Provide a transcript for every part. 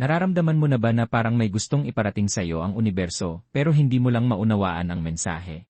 Nararamdaman mo na ba na parang may gustong iparating sa iyo ang universo pero hindi mo lang maunawaan ang mensahe?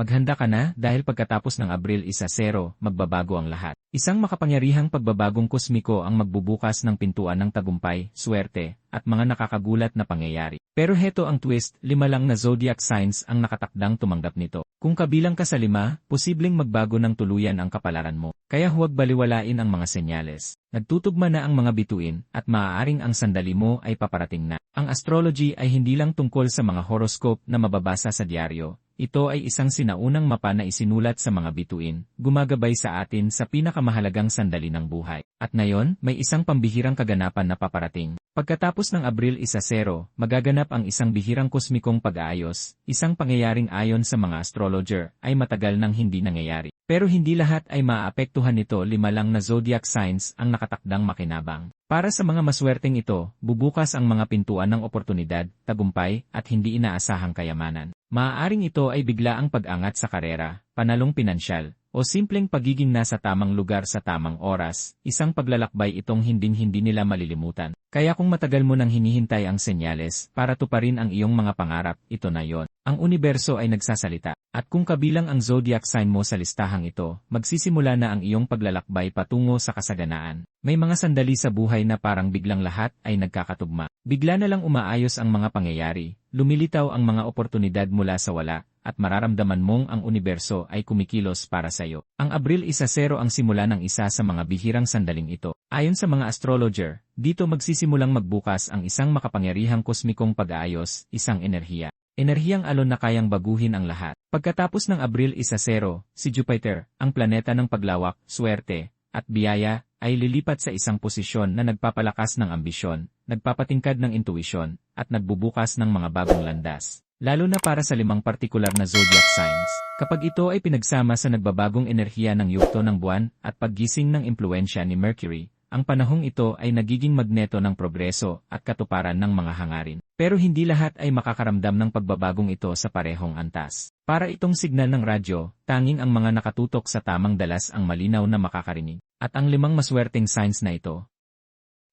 Maghanda ka na dahil pagkatapos ng Abril 1-0, magbabago ang lahat. Isang makapangyarihang pagbabagong kosmiko ang magbubukas ng pintuan ng tagumpay, swerte, at mga nakakagulat na pangyayari. Pero heto ang twist, lima lang na zodiac signs ang nakatakdang tumanggap nito. Kung kabilang ka sa lima, posibleng magbago ng tuluyan ang kapalaran mo. Kaya huwag baliwalain ang mga senyales. Nagtutugma na ang mga bituin at maaaring ang sandali mo ay paparating na. Ang astrology ay hindi lang tungkol sa mga horoscope na mababasa sa diaryo, ito ay isang sinaunang mapa na isinulat sa mga bituin, gumagabay sa atin sa pinakamahalagang sandali ng buhay. At ngayon, may isang pambihirang kaganapan na paparating. Pagkatapos ng Abril 1-0, magaganap ang isang bihirang kosmikong pag-aayos, isang pangyayaring ayon sa mga astrologer, ay matagal nang hindi nangyayari. Pero hindi lahat ay maapektuhan nito lima lang na zodiac signs ang nakatakdang makinabang. Para sa mga maswerteng ito, bubukas ang mga pintuan ng oportunidad, tagumpay, at hindi inaasahang kayamanan. Maaaring ito ay bigla ang pag-angat sa karera, panalong pinansyal, o simpleng pagiging nasa tamang lugar sa tamang oras, isang paglalakbay itong hinding-hindi nila malilimutan. Kaya kung matagal mo nang hinihintay ang senyales para tuparin ang iyong mga pangarap, ito na yon. Ang universo ay nagsasalita. At kung kabilang ang zodiac sign mo sa listahang ito, magsisimula na ang iyong paglalakbay patungo sa kasaganaan. May mga sandali sa buhay na parang biglang lahat ay nagkakatugma. Bigla na lang umaayos ang mga pangyayari, lumilitaw ang mga oportunidad mula sa wala, at mararamdaman mong ang universo ay kumikilos para sa iyo. Ang Abril 1-0 ang simula ng isa sa mga bihirang sandaling ito. Ayon sa mga astrologer, dito magsisimulang magbukas ang isang makapangyarihang kosmikong pag-aayos, isang enerhiya. Enerhiyang alon na kayang baguhin ang lahat. Pagkatapos ng Abril 1-0, si Jupiter, ang planeta ng paglawak, swerte, at biyaya, ay lilipat sa isang posisyon na nagpapalakas ng ambisyon, nagpapatingkad ng intuisyon, at nagbubukas ng mga bagong landas. Lalo na para sa limang partikular na zodiac signs. Kapag ito ay pinagsama sa nagbabagong enerhiya ng yugto ng buwan at paggising ng impluensya ni Mercury, ang panahong ito ay nagiging magneto ng progreso at katuparan ng mga hangarin. Pero hindi lahat ay makakaramdam ng pagbabagong ito sa parehong antas. Para itong signal ng radyo, tanging ang mga nakatutok sa tamang dalas ang malinaw na makakarinig. At ang limang maswerteng signs na ito,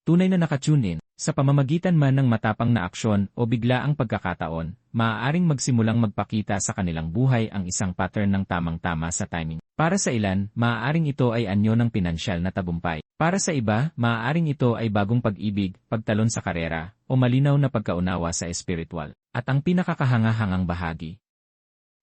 tunay na nakatune in, sa pamamagitan man ng matapang na aksyon o bigla ang pagkakataon, maaaring magsimulang magpakita sa kanilang buhay ang isang pattern ng tamang-tama sa timing. Para sa ilan, maaaring ito ay anyo ng pinansyal na tabumpay. Para sa iba, maaaring ito ay bagong pag-ibig, pagtalon sa karera, o malinaw na pagkaunawa sa espiritual. At ang pinakakahangahangang bahagi,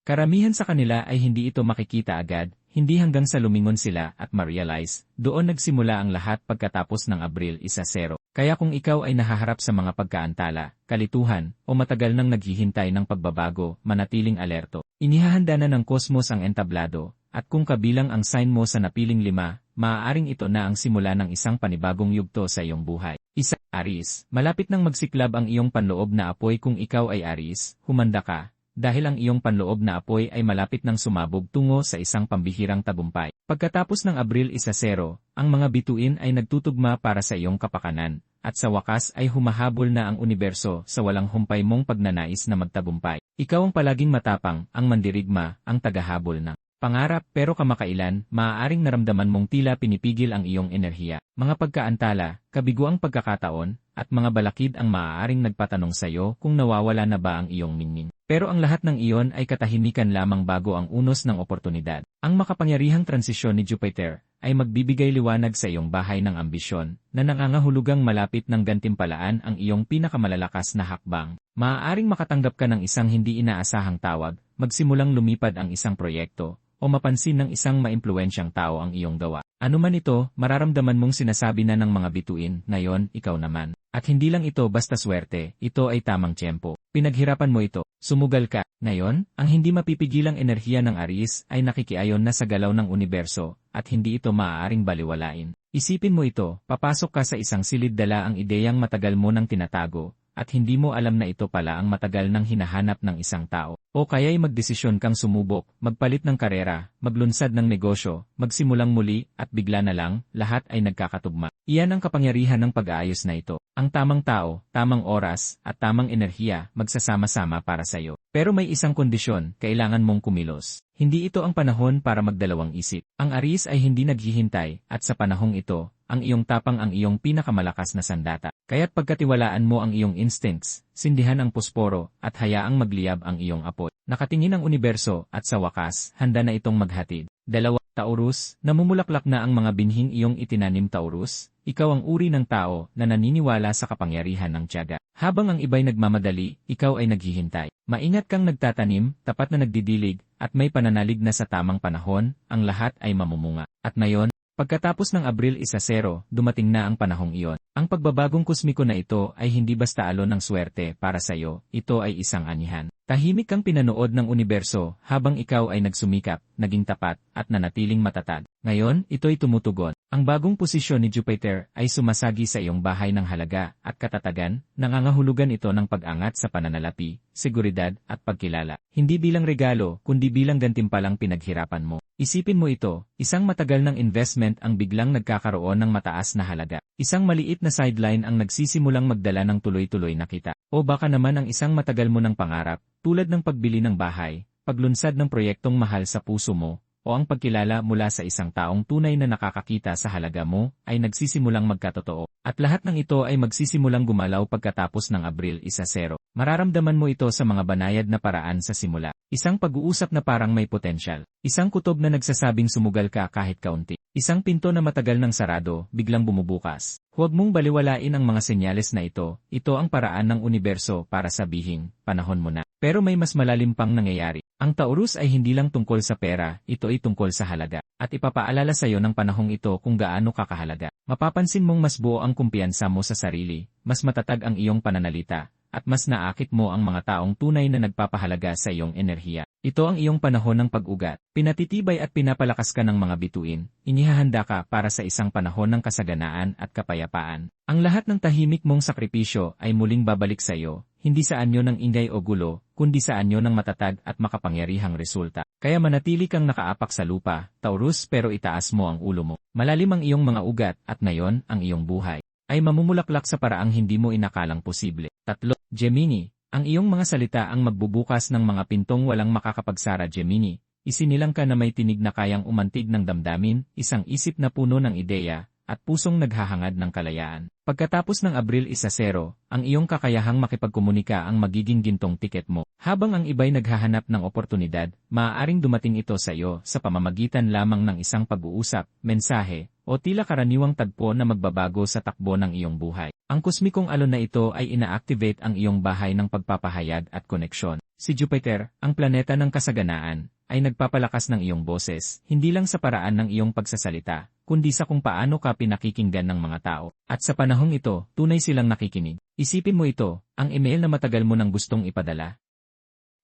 Karamihan sa kanila ay hindi ito makikita agad, hindi hanggang sa lumingon sila at ma-realize, doon nagsimula ang lahat pagkatapos ng Abril 1-0. Kaya kung ikaw ay nahaharap sa mga pagkaantala, kalituhan, o matagal nang naghihintay ng pagbabago, manatiling alerto. Inihahanda na ng kosmos ang entablado, at kung kabilang ang sign mo sa napiling lima, maaaring ito na ang simula ng isang panibagong yugto sa iyong buhay. Isa, Aris, malapit nang magsiklab ang iyong panloob na apoy kung ikaw ay Aris, humanda ka, dahil ang iyong panloob na apoy ay malapit ng sumabog tungo sa isang pambihirang tagumpay. Pagkatapos ng Abril 1-0, ang mga bituin ay nagtutugma para sa iyong kapakanan, at sa wakas ay humahabol na ang universo sa walang humpay mong pagnanais na magtagumpay. Ikaw ang palaging matapang, ang mandirigma, ang tagahabol ng pangarap pero kamakailan, maaaring naramdaman mong tila pinipigil ang iyong enerhiya. Mga pagkaantala, kabiguang pagkakataon, at mga balakid ang maaaring nagpatanong sa iyo kung nawawala na ba ang iyong ningning. Pero ang lahat ng iyon ay katahimikan lamang bago ang unos ng oportunidad. Ang makapangyarihang transisyon ni Jupiter ay magbibigay liwanag sa iyong bahay ng ambisyon na nangangahulugang malapit ng gantimpalaan ang iyong pinakamalalakas na hakbang. Maaaring makatanggap ka ng isang hindi inaasahang tawag, magsimulang lumipad ang isang proyekto, o mapansin ng isang maimpluensyang tao ang iyong gawa. Ano man ito, mararamdaman mong sinasabi na ng mga bituin, ngayon, ikaw naman. At hindi lang ito basta swerte, ito ay tamang tiyempo. Pinaghirapan mo ito, sumugal ka. Ngayon, ang hindi mapipigilang enerhiya ng Aries ay nakikiayon na sa galaw ng universo, at hindi ito maaaring baliwalain. Isipin mo ito, papasok ka sa isang silid dala ang ideyang matagal mo nang tinatago, at hindi mo alam na ito pala ang matagal nang hinahanap ng isang tao. O kaya'y magdesisyon kang sumubok, magpalit ng karera, maglunsad ng negosyo, magsimulang muli, at bigla na lang, lahat ay nagkakatugma. Iyan ang kapangyarihan ng pag-aayos na ito. Ang tamang tao, tamang oras, at tamang enerhiya magsasama-sama para sa iyo. Pero may isang kondisyon, kailangan mong kumilos. Hindi ito ang panahon para magdalawang isip. Ang Aris ay hindi naghihintay, at sa panahong ito, ang iyong tapang ang iyong pinakamalakas na sandata. Kaya't pagkatiwalaan mo ang iyong instincts, sindihan ang posporo, at hayaang magliyab ang iyong apoy. Nakatingin ang universo, at sa wakas, handa na itong maghatid. Dalawa, Taurus, namumulaklak na ang mga binhing iyong itinanim Taurus, ikaw ang uri ng tao na naniniwala sa kapangyarihan ng tiyaga. Habang ang iba'y nagmamadali, ikaw ay naghihintay. Maingat kang nagtatanim, tapat na nagdidilig, at may pananalig na sa tamang panahon, ang lahat ay mamumunga. At ngayon, Pagkatapos ng Abril 1-0, dumating na ang panahong iyon. Ang pagbabagong kusmiko na ito ay hindi basta alon ng swerte para sa iyo, ito ay isang anihan. Tahimik kang pinanood ng universo habang ikaw ay nagsumikap, naging tapat, at nanatiling matatag. Ngayon, ito'y tumutugon. Ang bagong posisyon ni Jupiter ay sumasagi sa iyong bahay ng halaga at katatagan, nangangahulugan ito ng pag-angat sa pananalapi, seguridad, at pagkilala. Hindi bilang regalo, kundi bilang gantimpalang pinaghirapan mo. Isipin mo ito, isang matagal ng investment ang biglang nagkakaroon ng mataas na halaga. Isang maliit na sideline ang nagsisimulang magdala ng tuloy-tuloy na kita. O baka naman ang isang matagal mo ng pangarap, tulad ng pagbili ng bahay, paglunsad ng proyektong mahal sa puso mo, o ang pagkilala mula sa isang taong tunay na nakakakita sa halaga mo, ay nagsisimulang magkatotoo. At lahat ng ito ay magsisimulang gumalaw pagkatapos ng Abril 1-0. Mararamdaman mo ito sa mga banayad na paraan sa simula. Isang pag-uusap na parang may potensyal. Isang kutob na nagsasabing sumugal ka kahit kaunti. Isang pinto na matagal ng sarado, biglang bumubukas. Huwag mong baliwalain ang mga senyales na ito. Ito ang paraan ng universo para sabihin, panahon mo na. Pero may mas malalim pang nangyayari. Ang Taurus ay hindi lang tungkol sa pera, ito ay tungkol sa halaga. At ipapaalala sa iyo ng panahong ito kung gaano kakahalaga. Mapapansin mong mas buo ang kumpiyansa mo sa sarili, mas matatag ang iyong pananalita, at mas naakit mo ang mga taong tunay na nagpapahalaga sa iyong enerhiya. Ito ang iyong panahon ng pag-ugat. Pinatitibay at pinapalakas ka ng mga bituin. Inihahanda ka para sa isang panahon ng kasaganaan at kapayapaan. Ang lahat ng tahimik mong sakripisyo ay muling babalik sa iyo, hindi sa anyo ng ingay o gulo, kundi sa anyo ng matatag at makapangyarihang resulta. Kaya manatili kang nakaapak sa lupa, Taurus pero itaas mo ang ulo mo. Malalim ang iyong mga ugat at ngayon ang iyong buhay ay mamumulaklak sa paraang hindi mo inakalang posible. Tatlo, Gemini, ang iyong mga salita ang magbubukas ng mga pintong walang makakapagsara Gemini. Isinilang ka na may tinig na kayang umantig ng damdamin, isang isip na puno ng ideya, at pusong naghahangad ng kalayaan. Pagkatapos ng Abril 1-0, ang iyong kakayahang makipagkomunika ang magiging gintong tiket mo. Habang ang iba'y naghahanap ng oportunidad, maaaring dumating ito sa iyo sa pamamagitan lamang ng isang pag-uusap, mensahe, o tila karaniwang tagpo na magbabago sa takbo ng iyong buhay. Ang kusmikong alon na ito ay ina-activate ang iyong bahay ng pagpapahayag at koneksyon. Si Jupiter, ang planeta ng kasaganaan, ay nagpapalakas ng iyong boses, hindi lang sa paraan ng iyong pagsasalita, kundi sa kung paano ka pinakikinggan ng mga tao. At sa panahong ito, tunay silang nakikinig. Isipin mo ito, ang email na matagal mo nang gustong ipadala.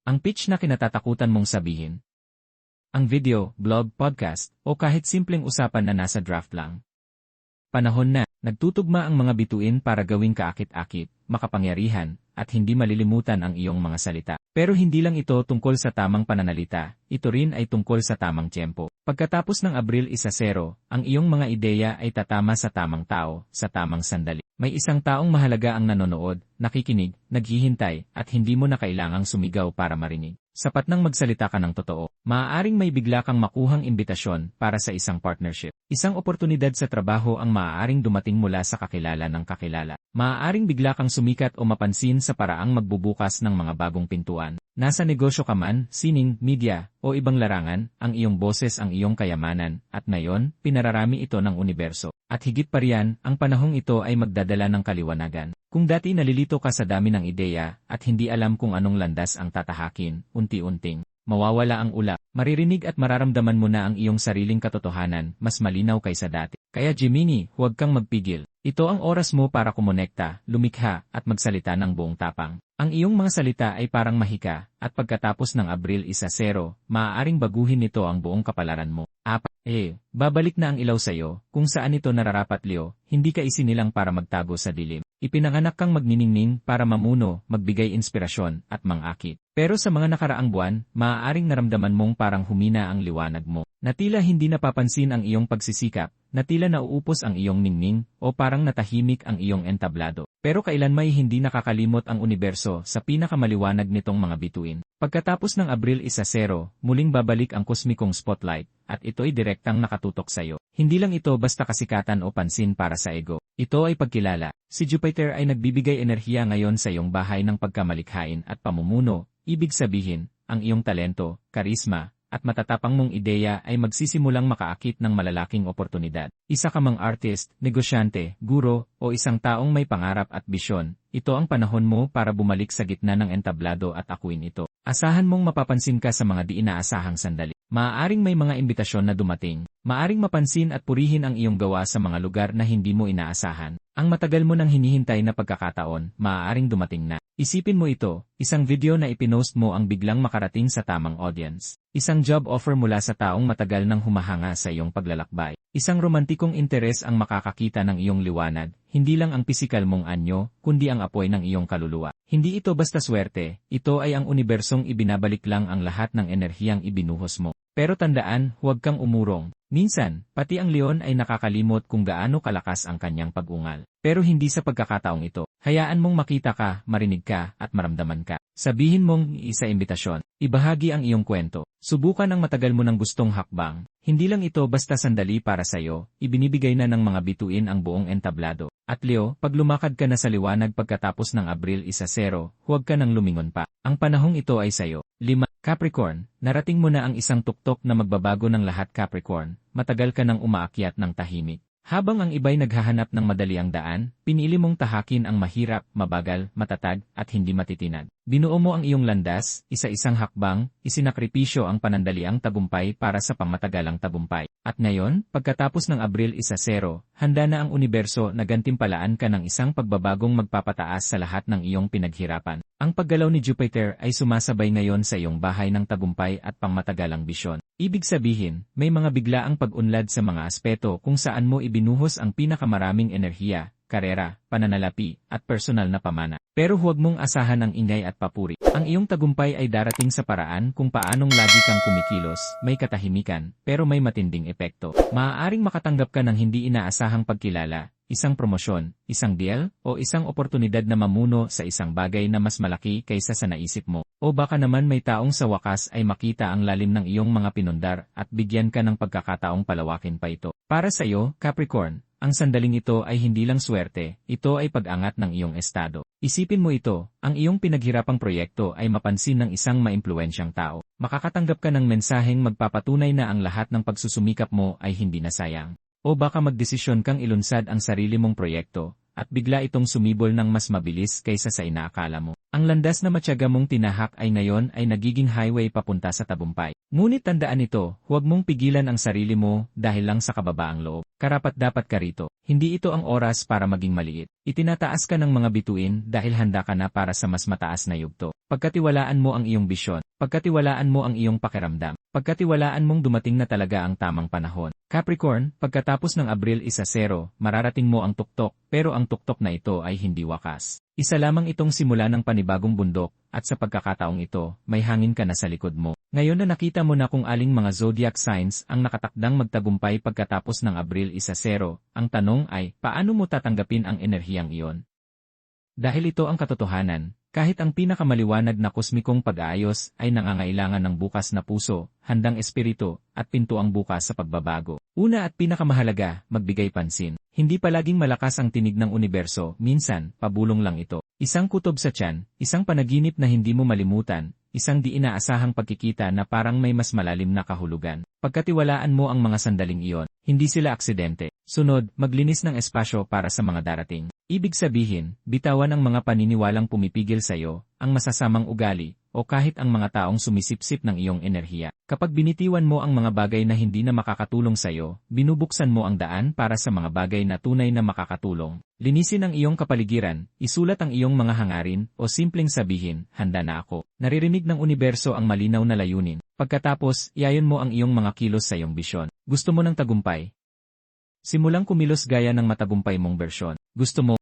Ang pitch na kinatatakutan mong sabihin. Ang video, blog, podcast, o kahit simpleng usapan na nasa draft lang. Panahon na, nagtutugma ang mga bituin para gawing kaakit-akit, makapangyarihan, at hindi malilimutan ang iyong mga salita. Pero hindi lang ito tungkol sa tamang pananalita, ito rin ay tungkol sa tamang tiyempo. Pagkatapos ng Abril 1-0, ang iyong mga ideya ay tatama sa tamang tao, sa tamang sandali. May isang taong mahalaga ang nanonood, nakikinig, naghihintay, at hindi mo na kailangang sumigaw para marinig. Sapat nang magsalita ka ng totoo, maaaring may bigla kang makuhang imbitasyon para sa isang partnership. Isang oportunidad sa trabaho ang maaaring dumating mula sa kakilala ng kakilala. Maaaring bigla kang sumikat o mapansin sa paraang magbubukas ng mga bagong pintuan. Nasa negosyo ka man, sining, media, o ibang larangan, ang iyong boses ang iyong kayamanan, at ngayon, pinararami ito ng universo. At higit pa riyan, ang panahong ito ay magdadala ng kaliwanagan. Kung dati nalilito ka sa dami ng ideya at hindi alam kung anong landas ang tatahakin, unti-unting, mawawala ang ula. Maririnig at mararamdaman mo na ang iyong sariling katotohanan, mas malinaw kaysa dati. Kaya Gemini, huwag kang magpigil. Ito ang oras mo para kumonekta, lumikha, at magsalita ng buong tapang. Ang iyong mga salita ay parang mahika, at pagkatapos ng Abril 1-0, maaaring baguhin nito ang buong kapalaran mo. Apa, eh, babalik na ang ilaw sa'yo, kung saan ito nararapat liyo, hindi ka isinilang para magtago sa dilim. Ipinanganak kang magniningning para mamuno, magbigay inspirasyon, at mangakit. Pero sa mga nakaraang buwan, maaaring naramdaman mong parang humina ang liwanag mo. Na tila hindi napapansin ang iyong pagsisikap, na tila nauupos ang iyong ningning o parang natahimik ang iyong entablado. Pero kailan may hindi nakakalimot ang universo sa pinakamaliwanag nitong mga bituin. Pagkatapos ng Abril 1-0, muling babalik ang kosmikong spotlight, at ito'y direktang nakatutok sa iyo. Hindi lang ito basta kasikatan o pansin para sa ego. Ito ay pagkilala. Si Jupiter ay nagbibigay enerhiya ngayon sa iyong bahay ng pagkamalikhain at pamumuno, ibig sabihin, ang iyong talento, karisma, at matatapang mong ideya ay magsisimulang makaakit ng malalaking oportunidad. Isa ka mang artist, negosyante, guro, o isang taong may pangarap at bisyon, ito ang panahon mo para bumalik sa gitna ng entablado at akuin ito. Asahan mong mapapansin ka sa mga di inaasahang sandali. Maaaring may mga imbitasyon na dumating. Maaring mapansin at purihin ang iyong gawa sa mga lugar na hindi mo inaasahan. Ang matagal mo nang hinihintay na pagkakataon, maaaring dumating na. Isipin mo ito, isang video na ipinost mo ang biglang makarating sa tamang audience. Isang job offer mula sa taong matagal nang humahanga sa iyong paglalakbay. Isang romantikong interes ang makakakita ng iyong liwanag, hindi lang ang pisikal mong anyo, kundi ang apoy ng iyong kaluluwa. Hindi ito basta swerte, ito ay ang unibersong ibinabalik lang ang lahat ng enerhiyang ibinuhos mo. Pero tandaan, huwag kang umurong. Minsan, pati ang leon ay nakakalimot kung gaano kalakas ang kanyang pag-ungal. Pero hindi sa pagkakataong ito. Hayaan mong makita ka, marinig ka, at maramdaman ka. Sabihin mong isa imbitasyon. Ibahagi ang iyong kwento. Subukan ang matagal mo ng gustong hakbang. Hindi lang ito basta sandali para sa'yo, ibinibigay na ng mga bituin ang buong entablado. At Leo, pag lumakad ka na sa liwanag pagkatapos ng Abril 1-0, huwag ka nang lumingon pa. Ang panahong ito ay sayo. 5. Capricorn, narating mo na ang isang tuktok na magbabago ng lahat Capricorn, matagal ka nang umaakyat ng tahimik. Habang ang iba'y naghahanap ng madaliang daan, pinili mong tahakin ang mahirap, mabagal, matatag, at hindi matitinag. Binuo mo ang iyong landas, isa-isang hakbang, isinakripisyo ang panandaliang tagumpay para sa pangmatagalang tagumpay. At ngayon, pagkatapos ng Abril 1-0, handa na ang universo na gantimpalaan ka ng isang pagbabagong magpapataas sa lahat ng iyong pinaghirapan. Ang paggalaw ni Jupiter ay sumasabay ngayon sa iyong bahay ng tagumpay at pangmatagalang bisyon. Ibig sabihin, may mga biglaang pag-unlad sa mga aspeto kung saan mo ibinuhos ang pinakamaraming enerhiya, karera, pananalapi, at personal na pamana. Pero huwag mong asahan ang ingay at papuri. Ang iyong tagumpay ay darating sa paraan kung paanong lagi kang kumikilos, may katahimikan, pero may matinding epekto. Maaaring makatanggap ka ng hindi inaasahang pagkilala, isang promosyon, isang deal, o isang oportunidad na mamuno sa isang bagay na mas malaki kaysa sa naisip mo. O baka naman may taong sa wakas ay makita ang lalim ng iyong mga pinundar at bigyan ka ng pagkakataong palawakin pa ito. Para sa iyo, Capricorn, ang sandaling ito ay hindi lang swerte, ito ay pag-angat ng iyong estado. Isipin mo ito, ang iyong pinaghirapang proyekto ay mapansin ng isang maimpluensyang tao. Makakatanggap ka ng mensaheng magpapatunay na ang lahat ng pagsusumikap mo ay hindi nasayang. O baka magdesisyon kang ilunsad ang sarili mong proyekto, at bigla itong sumibol ng mas mabilis kaysa sa inaakala mo. Ang landas na matyaga mong tinahak ay ngayon ay nagiging highway papunta sa tabumpay. Ngunit tandaan ito, huwag mong pigilan ang sarili mo dahil lang sa kababaang loob. Karapat dapat ka rito. Hindi ito ang oras para maging maliit. Itinataas ka ng mga bituin dahil handa ka na para sa mas mataas na yugto. Pagkatiwalaan mo ang iyong bisyon, pagkatiwalaan mo ang iyong pakiramdam, pagkatiwalaan mong dumating na talaga ang tamang panahon. Capricorn, pagkatapos ng Abril 1-0, mararating mo ang tuktok, pero ang tuktok na ito ay hindi wakas. Isa lamang itong simula ng panibagong bundok, at sa pagkakataong ito, may hangin ka na sa likod mo. Ngayon na nakita mo na kung aling mga zodiac signs ang nakatakdang magtagumpay pagkatapos ng Abril 1-0, ang tanong ay, paano mo tatanggapin ang enerhiyang iyon? Dahil ito ang katotohanan, kahit ang pinakamaliwanag na kosmikong pag-aayos ay nangangailangan ng bukas na puso, handang espiritu, at pintuang bukas sa pagbabago. Una at pinakamahalaga, magbigay pansin. Hindi palaging malakas ang tinig ng universo, minsan, pabulong lang ito. Isang kutob sa tiyan, isang panaginip na hindi mo malimutan, isang di inaasahang pagkikita na parang may mas malalim na kahulugan. Pagkatiwalaan mo ang mga sandaling iyon, hindi sila aksidente. Sunod, maglinis ng espasyo para sa mga darating. Ibig sabihin, bitawan ang mga paniniwalang pumipigil sa iyo, ang masasamang ugali, o kahit ang mga taong sumisipsip ng iyong enerhiya. Kapag binitiwan mo ang mga bagay na hindi na makakatulong sa iyo, binubuksan mo ang daan para sa mga bagay na tunay na makakatulong. Linisin ang iyong kapaligiran, isulat ang iyong mga hangarin, o simpleng sabihin, handa na ako. Naririnig ng universo ang malinaw na layunin. Pagkatapos, iayon mo ang iyong mga kilos sa iyong bisyon. Gusto mo ng tagumpay? Simulang kumilos gaya ng matagumpay mong bersyon. Gusto mo,